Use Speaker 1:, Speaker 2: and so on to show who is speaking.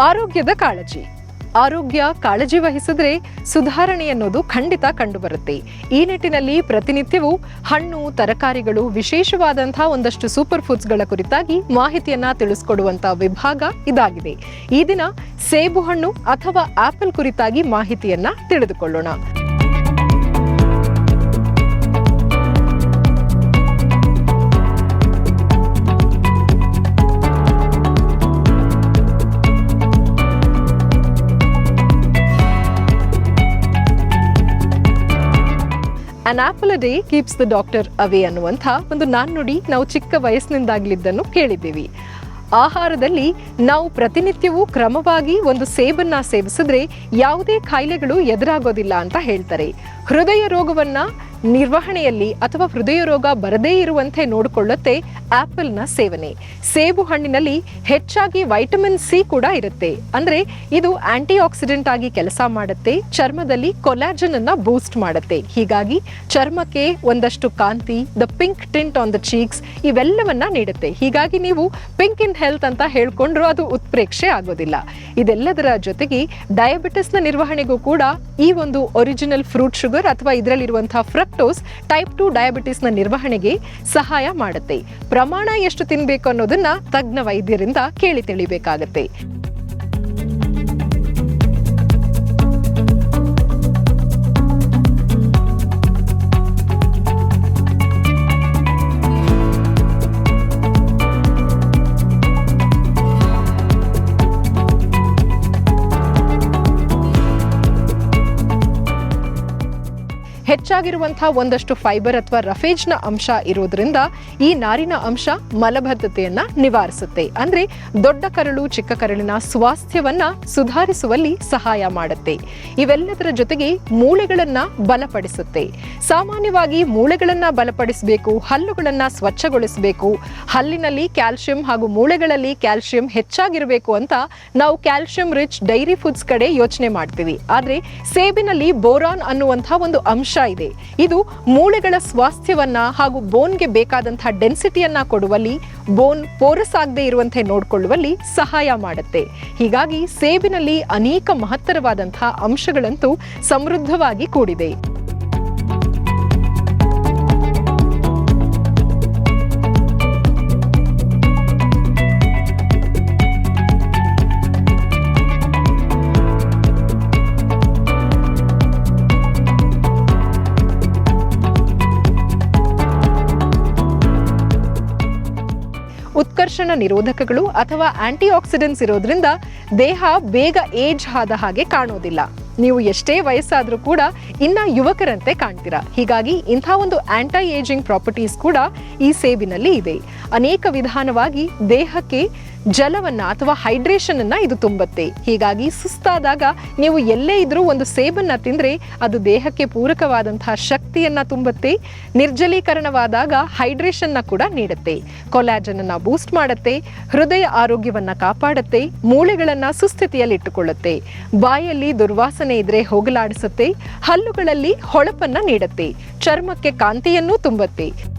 Speaker 1: ಆರೋಗ್ಯದ ಕಾಳಜಿ. ಆರೋಗ್ಯ ಕಾಳಜಿ ವಹಿಸಿದ್ರೆ ಸುಧಾರಣೆ ಅನ್ನೋದು ಖಂಡಿತ ಕಂಡುಬರುತ್ತೆ. ಈ ನಿಟ್ಟಿನಲ್ಲಿ ಪ್ರತಿನಿತ್ಯವೂ ಹಣ್ಣು, ತರಕಾರಿಗಳು, ವಿಶೇಷವಾದಂತಹ ಒಂದಷ್ಟು ಸೂಪರ್ ಫುಡ್ಸ್ಗಳ ಕುರಿತಾಗಿ ಮಾಹಿತಿಯನ್ನ ತಿಳಿಸ್ಕೊಡುವಂತ ವಿಭಾಗ ಇದಾಗಿದೆ. ಈ ದಿನ ಸೇಬು ಹಣ್ಣು ಅಥವಾ ಆಪಲ್ ಕುರಿತಾಗಿ ಮಾಹಿತಿಯನ್ನ ತಿಳಿದುಕೊಳ್ಳೋಣ. An apple day keeps the doctor away ಅನ್ನುವಂಥ ಒಂದು ನಾಣ್ಣುಡಿ ನಾವು ಚಿಕ್ಕ ವಯಸ್ಸಿನಿಂದಾಗ್ಲಿದ್ದನ್ನು ಕೇಳಿದ್ದೀವಿ. ಆಹಾರದಲ್ಲಿ ನಾವು ಪ್ರತಿನಿತ್ಯವೂ ಕ್ರಮವಾಗಿ ಒಂದು ಸೇಬನ್ನ ಸೇವಿಸಿದ್ರೆ ಯಾವುದೇ ಕಾಯಿಲೆಗಳು ಎದುರಾಗೋದಿಲ್ಲ ಅಂತ ಹೇಳ್ತಾರೆ. ಹೃದಯ ರೋಗವನ್ನ ನಿರ್ವಹಣೆಯಲ್ಲಿ ಅಥವಾ ಹೃದಯ ರೋಗ ಬರದೇ ಇರುವಂತೆ ನೋಡಿಕೊಳ್ಳುತ್ತೆ ಆಪಲ್ನ ಸೇವನೆ. ಸೇಬು ಹಣ್ಣಿನಲ್ಲಿ ಹೆಚ್ಚಾಗಿ ವೈಟಮಿನ್ ಸಿ ಕೂಡ ಇರುತ್ತೆ. ಅಂದ್ರೆ ಇದು ಆಂಟಿ ಆಕ್ಸಿಡೆಂಟ್ ಆಗಿ ಕೆಲಸ ಮಾಡುತ್ತೆ, ಚರ್ಮದಲ್ಲಿ ಕೊಲಾಜನ್ ಅನ್ನ ಬೂಸ್ಟ್ ಮಾಡುತ್ತೆ. ಹೀಗಾಗಿ ಚರ್ಮಕ್ಕೆ ಒಂದಷ್ಟು ಕಾಂತಿ the pink tint on the cheeks ಇವೆಲ್ಲವನ್ನ ನೀಡುತ್ತೆ. ಹೀಗಾಗಿ ನೀವು ಪಿಂಕ್ ಇನ್ ಹೆಲ್ತ್ ಅಂತ ಹೇಳ್ಕೊಂಡ್ರು ಅದು ಉತ್ಪ್ರೇಕ್ಷೆ ಆಗೋದಿಲ್ಲ. ಇದೆಲ್ಲದರ ಜೊತೆಗೆ ಡಯಾಬಿಟಿಸ್ನ ನಿರ್ವಹಣೆಗೂ ಕೂಡ ಈ ಒಂದು ಒರಿಜಿನಲ್ ಫ್ರೂಟ್ ಶುಗರ್ ಅಥವಾ ಇದರಲ್ಲಿರುವಂತಹ ಫ್ರಕ್ಟೋಸ್ ಟೈಪ್ ಟು ಡಯಾಬಿಟಿಸ್ನ ನಿರ್ವಹಣೆಗೆ ಸಹಾಯ ಮಾಡುತ್ತೆ. ಪ್ರಮಾಣ ಎಷ್ಟು ತಿನ್ಬೇಕು ಅನ್ನೋದನ್ನ ತಜ್ಞ ವೈದ್ಯರಿಂದ ಕೇಳಿ ತಿಳಿಬೇಕಾಗತ್ತೆ. ಹೆಚ್ಚಾಗಿರುವಂತಹ ಒಂದಷ್ಟು ಫೈಬರ್ ಅಥವಾ ರಫೇಜ್ನ ಅಂಶ ಇರೋದ್ರಿಂದ ಈ ನಾರಿನ ಅಂಶ ಮಲಬದ್ಧತೆಯನ್ನ ನಿವಾರಿಸುತ್ತೆ. ಅಂದ್ರೆ ದೊಡ್ಡ ಕರಳು, ಚಿಕ್ಕ ಕರಳಿನ ಸ್ವಾಸ್ಥ್ಯವನ್ನ ಸುಧಾರಿಸುವಲ್ಲಿ ಸಹಾಯ ಮಾಡುತ್ತೆ. ಇವೆಲ್ಲದರ ಜೊತೆಗೆ ಮೂಳೆಗಳನ್ನ ಬಲಪಡಿಸುತ್ತೆ. ಸಾಮಾನ್ಯವಾಗಿ ಮೂಳೆಗಳನ್ನ ಬಲಪಡಿಸಬೇಕು, ಹಲ್ಲುಗಳನ್ನ ಸ್ವಚ್ಛಗೊಳಿಸಬೇಕು, ಹಲ್ಲಿನಲ್ಲಿ ಕ್ಯಾಲ್ಸಿಯಂ ಹಾಗೂ ಮೂಳೆಗಳಲ್ಲಿ ಕ್ಯಾಲ್ಸಿಯಂ ಹೆಚ್ಚಾಗಿರಬೇಕು ಅಂತ ನಾವು ಕ್ಯಾಲ್ಸಿಯಂ ರಿಚ್ ಡೈರಿ ಫುಡ್ಸ್ ಕಡೆ ಯೋಚನೆ ಮಾಡ್ತೀವಿ. ಆದ್ರೆ ಸೇಬಿನಲ್ಲಿ ಬೋರಾನ್ ಅನ್ನುವಂತಹ ಒಂದು ಅಂಶ ಇದೆ. ಇದು ಮೂಳೆಗಳ ಸ್ವಾಸ್ಥ್ಯವನ್ನ ಹಾಗೂ ಬೋನ್ಗೆ ಬೇಕಾದಂತಹ ಡೆನ್ಸಿಟಿಯನ್ನ ಕೊಡುವಲ್ಲಿ, ಬೋನ್ ಪೋರಸ್ ಆಗದೆ ಇರುವಂತೆ ನೋಡಿಕೊಳ್ಳುವಲ್ಲಿ ಸಹಾಯ ಮಾಡುತ್ತೆ. ಹೀಗಾಗಿ ಸೇಬಿನಲ್ಲಿ ಅನೇಕ ಮಹತ್ತರವಾದಂತಹ ಅಂಶಗಳಂತೂ ಸಮೃದ್ಧವಾಗಿ ಕೂಡಿದೆ. ಉತ್ಕರ್ಷಣ ನಿರೋಧಕಗಳು ಅಥವಾ ಆಂಟಿ ಆಕ್ಸಿಡೆಂಟ್ಸ್ ಇರೋದ್ರಿಂದ ದೇಹ ಬೇಗ ಏಜ್ ಆದ ಹಾಗೆ ಕಾಣೋದಿಲ್ಲ. ನೀವು ಎಷ್ಟೇ ವಯಸ್ಸಾದರೂ ಕೂಡ ಇನ್ನ ಯುವಕರಂತೆ ಕಾಣ್ತೀರಾ. ಹೀಗಾಗಿ ಇಂಥ ಒಂದು ಆಂಟಿ ಏಜಿಂಗ್ ಪ್ರಾಪರ್ಟೀಸ್ ಕೂಡ ಈ ಸೇಬಿನಲ್ಲಿ ಇದೆ ಅನೇಕ ವಿಧಾನವಾಗಿ ದೇಹಕ್ಕೆ ಜಲವನ್ನ ಅಥವಾ ಹೈಡ್ರೇಷನ್ ಅನ್ನ ಇದು ತುಂಬುತ್ತೆ. ಹೀಗಾಗಿ ಸುಸ್ತಾದಾಗ ನೀವು ಎಲ್ಲೇ ಇದ್ರೂ ಒಂದು ಸೇಬನ್ನ ತಿಂದ್ರೆ ಅದು ದೇಹಕ್ಕೆ ಪೂರಕವಾದಂತಹ ಶಕ್ತಿಯನ್ನ ತುಂಬುತ್ತೆ. ನಿರ್ಜಲೀಕರಣವಾದಾಗ ಹೈಡ್ರೇಷನ್ನ ಕೂಡ ನೀಡುತ್ತೆ. ಕೊಲಾಜನ್ ಬೂಸ್ಟ್ ಮಾಡುತ್ತೆ. ಹೃದಯ ಆರೋಗ್ಯವನ್ನ ಕಾಪಾಡುತ್ತೆ. ಮೂಳೆಗಳನ್ನ ಸುಸ್ಥಿತಿಯಲ್ಲಿಟ್ಟುಕೊಳ್ಳುತ್ತೆ. ಬಾಯಲ್ಲಿ ದುರ್ವಾಸನೆ ಇದ್ರೆ ಹೋಗಲಾಡಿಸುತ್ತೆ. ಹಲ್ಲುಗಳಲ್ಲಿ ಹೊಳಪನ್ನ ನೀಡುತ್ತೆ. ಚರ್ಮಕ್ಕೆ ಕಾಂತಿಯನ್ನೂ ತುಂಬುತ್ತೆ.